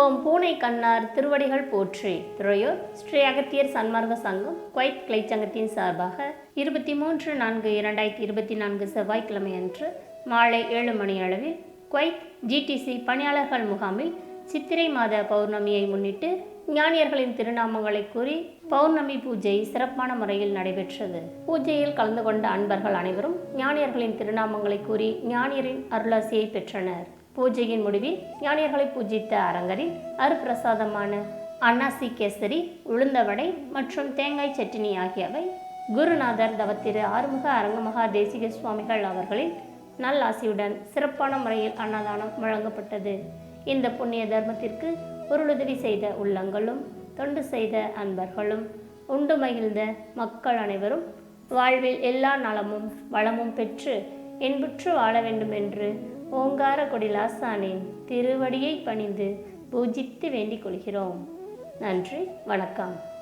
ஓம் பூனை கண்ணார் திருவடிகள் போற்றி. துறையூர் ஸ்ரீ அகத்தியர் சன்மார்க்க சங்கம் குவைத் கிளைச்சங்கத்தின் சார்பாக இருபத்தி மூன்று நான்கு இரண்டாயிரத்தி இருபத்தி நான்கு செவ்வாய்க்கிழமை அன்று மாலை ஏழு மணி அளவில் குவைத் ஜிடிசி பணியாளர்கள் முகாமில் சித்திரை மாத பௌர்ணமியை முன்னிட்டு ஞானியர்களின் திருநாமங்களை கூறி பௌர்ணமி பூஜை சிறப்பான முறையில் நடைபெற்றது. பூஜையில் கலந்து கொண்ட அன்பர்கள் அனைவரும் ஞானியர்களின் திருநாமங்களை கூறி ஞானியரின் அருளாசியை பெற்றனர். பூஜையின் முடிவில் ஞானியர்களை பூஜித்த அரங்கரில் அருப்பிரசாதமான அன்னாசி கேசரி உளுந்தவடை மற்றும் தேங்காய் சட்டினி ஆகியவை குருநாதர் தவத்திரு ஆறுமுக அரங்கமகா தேசிக சுவாமிகள் அவர்களின் நல்லாசியுடன் சிறப்பான முறையில் அன்னதானம் வழங்கப்பட்டது. இந்த புண்ணிய தர்மத்திற்கு பொருளுதவி செய்த உள்ளங்களும் தொண்டு செய்த அன்பர்களும் உண்டு மகிழ்ந்த மக்கள் அனைவரும் வாழ்வில் எல்லா நலமும் வளமும் பெற்று இன்புற்று வாழ வேண்டும் என்று ஓங்கார கொடிலாசானின் திருவடியை பணிந்து பூஜித்து வேண்டிக் கொள்கிறோம். நன்றி வணக்கம்.